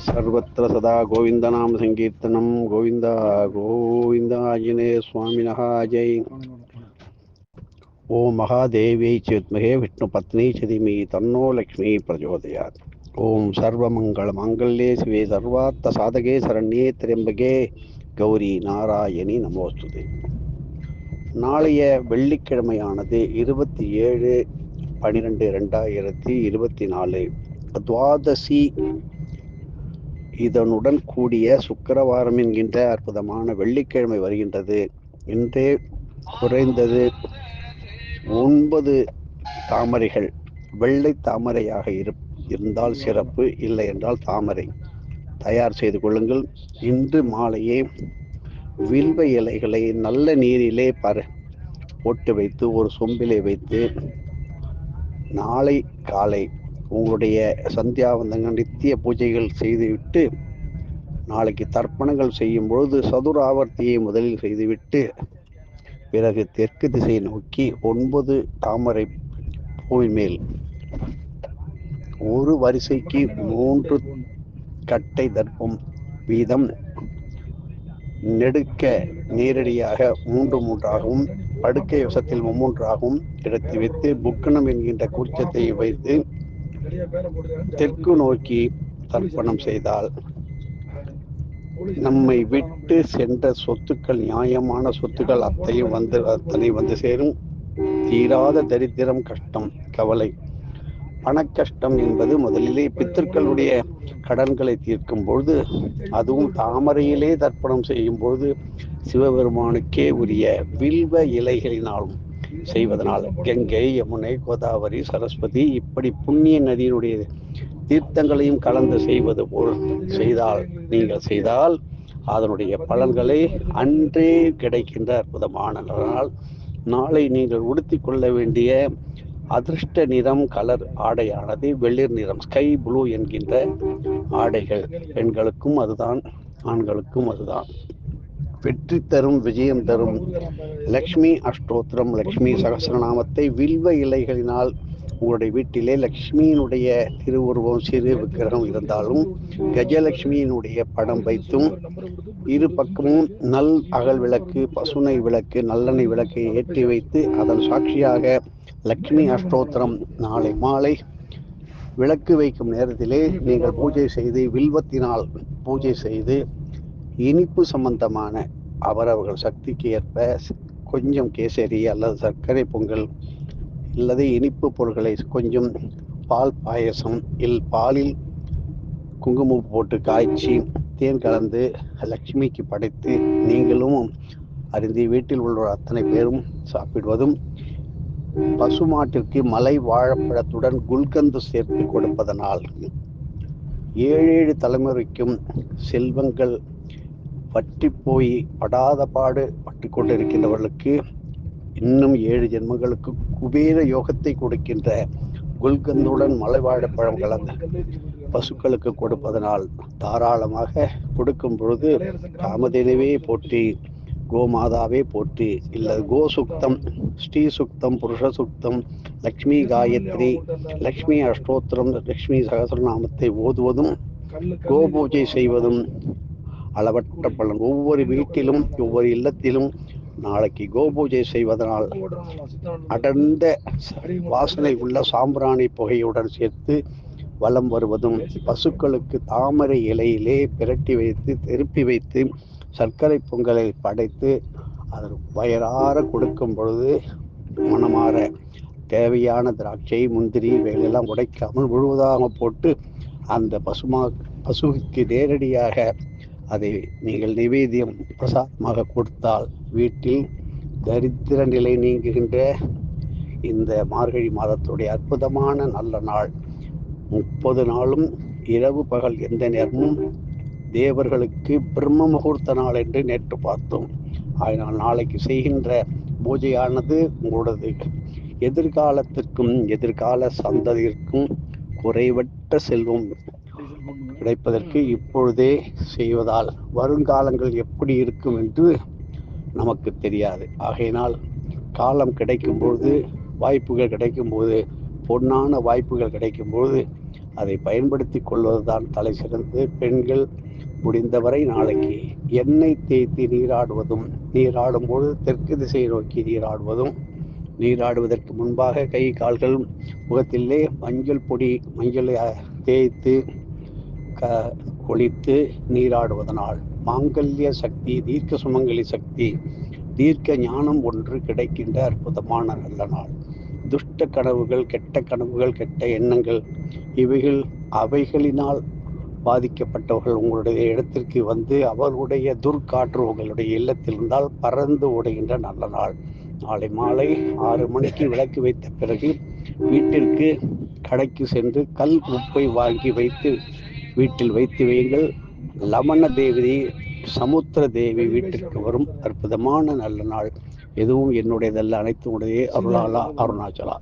सर्वत्र सदा गोविन्दनाम सङ्कीर्तनं गोविन्द गोविन्द आञ्जनेय स्वामिनः जय ॐ महादेव्यै च विद्महे विष्णुपत्नी च धीमहि तन्नो लक्ष्मी प्रचोदयात् ॐ सर्वमङ्गलमाङ्गल्ये शिवे सर्वार्थसाधके शरण्ये त्र्यम्बके கௌரி நாராயணி நமோஸ்துதே நாளைய வெள்ளிக்கிழமையானது இருபத்தி ஏழு பனிரெண்டு ரெண்டாயிரத்தி இருபத்தி நாலு துவாதசி இதனுடன் கூடிய சுக்கரவாரம் என்கின்ற அற்புதமான வெள்ளிக்கிழமை வருகின்றது. இன்றே குறைந்தது ஒன்பது தாமரைகள். வெள்ளை தாமரையாக இரு இருந்தால் சிறப்பு இல்லை என்றால் தாமரை. தயார் செய்து கொள்ளுங்கள். இன்று மாலையே வில்வ இலைகளை நல்ல நீரிலே பர போட்டு வைத்து ஒரு சொம்பிலே வைத்து நாளை காலை உங்களுடைய சந்தியாவந்தங்கள் நித்திய பூஜைகள் செய்துவிட்டு நாளைக்கு தர்ப்பணங்கள் செய்யும் பொழுது சதுர ஆவர்த்தியை முதலில் செய்துவிட்டு பிறகு தெற்கு திசை நோக்கி ஒன்பது தாமரை பூவின் மேல். ஒரு வரிசைக்கு மூன்று கட்டை தர்ப்பம் வீதம் நெடுக்க நேரடியாக மூன்று மூன்றாகவும் படுக்கை வசத்தில் மும்மூன்றாகவும் எடுத்து வைத்து புக்கணம் என்கின்ற கூச்சத்தை வைத்து தெற்கு நோக்கி தர்ப்பணம் செய்தால் நம்மை விட்டு சென்ற சொத்துக்கள் நியாயமான சொத்துக்கள் அத்தையும் வந்து அத்தனை வந்து சேரும். தீராத தரித்திரம் கஷ்டம் கவலை. பணக்கஷ்டம் என்பது முதலிலே பித்தர்களுடைய கடன்களை தீர்க்கும் பொழுது அதுவும் தாமரையிலே தர்ப்பணம் செய்யும் பொழுது சிவபெருமானுக்கே உரிய வில்வ இலைகளினாலும் செய்வதனால். கங்கை யமுனை கோதாவரி சரஸ்வதி இப்படி புண்ணிய நதியினுடைய தீர்த்தங்களையும் கலந்து செய்வது போல் செய்தால் நீங்கள் செய்தால் அதனுடைய பலன்களை அன்றே கிடைக்கின்ற அற்புதமான நாள் நாளை நீங்கள் உடுத்தி கொள்ள வேண்டிய அதிர்ஷ்ட நிறம் கலர் ஆடையானது வெளிர் நிறம் ஸ்கை ப்ளூ என்கின்ற ஆடைகள். பெண்களுக்கும் அதுதான் ஆண்களுக்கும் அதுதான். வெற்றி தரும் விஜயம் தரும். லக்ஷ்மி அஷ்டோத்திரம் லக்ஷ்மி சகசிரநாமத்தை வில்வ இலைகளினால் உங்களுடைய வீட்டிலே லக்ஷ்மியினுடைய திருவுருவம் சிறு விக்கிரகம் இருந்தாலும் கஜலட்சுமியினுடைய படம் வைத்தும் இரு பக்கமும் நல் அகல் விளக்கு பசுனை விளக்கு நல்லெண்ணெய் விளக்கை ஏற்றி வைத்து அதன் சாட்சியாக லக்ஷ்மி அஷ்டோத்திரம் நாளை மாலை விளக்கு வைக்கும் நேரத்திலே நீங்கள் பூஜை செய்து வில்வத்தினால் பூஜை செய்து இனிப்பு சம்பந்தமான அவரவர்கள் சக்திக்கு ஏற்ப கொஞ்சம் கேசரி அல்லது சர்க்கரை பொங்கல் அல்லது இனிப்பு பொருட்களை கொஞ்சம் பால் பாயசம் இல் பாலில் குங்குமம் போட்டு காய்ச்சி தேன் கலந்து லக்ஷ்மிக்கு படைத்து நீங்களும் அறிந்து வீட்டில் உள்ள அத்தனை பேரும் சாப்பிடுவதும் பசுமாட்டிற்கு மலை வாழைப்பழத்துடன் குல்கந்து சேர்த்து கொடுப்பதனால் ஏழேழு தலைமுறைக்கும் செல்வங்கள் பற்றி போய் படாத பாடு பட்டு கொண்டிருக்கின்றவர்களுக்கு இன்னும் ஏழு ஜென்மங்களுக்கு குபேர யோகத்தை கொடுக்கின்ற குல்கந்துடன் மலைவாழ பழம் கலந்த பசுக்களுக்கு கொடுப்பதனால் தாராளமாக கொடுக்கும் பொழுது காமதேனவே போற்றி கோமாதாவே போற்றி. இல்லை கோ சுக்தம் ஸ்ரீ சுக்தம் புருஷ சுக்தம் லக்ஷ்மி காயத்ரி லக்ஷ்மி அஷ்டோத்திரம் லக்ஷ்மி சகசரநாமத்தை ஓதுவதும் கோ பூஜை செய்வதும் அளவற்ற பலன். ஒவ்வொரு வீட்டிலும் ஒவ்வொரு இல்லத்திலும் நாளைக்கு கோபூஜை செய்வதனால் அடர்ந்த வாசனை உள்ள சாம்பிராணி புகையுடன் சேர்த்து வலம் வருவதும் பசுக்களுக்கு தாமரை இலையிலே பிரட்டி வைத்து திருப்பி வைத்து சர்க்கரை பொங்கலை படைத்து அதன் வயறார கொடுக்கும் பொழுது மனமாற தேவையான திராட்சை முந்திரி வேலையெல்லாம் உடைக்காமல் முழுவதாக போட்டு அந்த பசுமா பசுவுக்கு நேரடியாக அதை நீங்கள் நிவேதியம் பிரசாதமாக கொடுத்தால் வீட்டில் தரித்திர நிலை நீங்குகின்ற இந்த மார்கழி மாதத்துடைய அற்புதமான நல்ல நாள். முப்பது நாளும் இரவு பகல் எந்த நேரமும் தேவர்களுக்கு பிரம்ம முகூர்த்த நாள் என்று நேற்று பார்த்தோம். அதனால் நாளைக்கு செய்கின்ற பூஜையானது உங்களது எதிர்காலத்திற்கும் எதிர்கால சந்ததியிற்கும் குறைவற்ற செல்வம் கிடைப்பதற்கு இப்பொழுதே செய்வதால் வருங்காலங்கள் எப்படி இருக்கும் என்று நமக்கு தெரியாது. ஆகையினால் காலம் கிடைக்கும்போது வாய்ப்புகள் கிடைக்கும் போது பொன்னான வாய்ப்புகள் கிடைக்கும்போது அதை பயன்படுத்தி கொள்வதுதான் தலை சிறந்து பெண்கள் முடிந்தவரை நாளைக்கு எண்ணெய் தேய்த்து நீராடுவதும் நீராடும் பொழுது தெற்கு திசையை நோக்கி நீராடுவதும் நீராடுவதற்கு முன்பாக கை கால்கள் முகத்திலே மஞ்சள் பொடி மஞ்சளை தேய்த்து க குளித்து நீராடுவதனால் மாங்கல்ய சக்தி தீர்க்க சுமங்கலி சக்தி தீர்க்க ஞானம் ஒன்று கிடைக்கின்ற அற்புதமான நல்ல நாள். துஷ்ட கனவுகள் கெட்ட கனவுகள் கெட்ட எண்ணங்கள் இவைகள் அவைகளினால் பாதிக்கப்பட்டவர்கள் உங்களுடைய இடத்திற்கு வந்து அவர்களுடைய துர்காற்று உங்களுடைய இல்லத்தில் இருந்தால் பறந்து ஓடுகின்ற நல்ல நாள். நாளை மாலை ஆறு மணிக்கு விளக்கு வைத்த பிறகு வீட்டிற்கு கடைக்கு சென்று கல் உப்பை வாங்கி வைத்து வீட்டில் வைத்து வையுங்கள் லமண தேவி சமுத்திர தேவி வீட்டிற்கு வரும். அற்புதமான நல்ல நாள். எதுவும் என்னுடையதல்ல. அனைத்து உடைய அருளாலா அருணாச்சலா.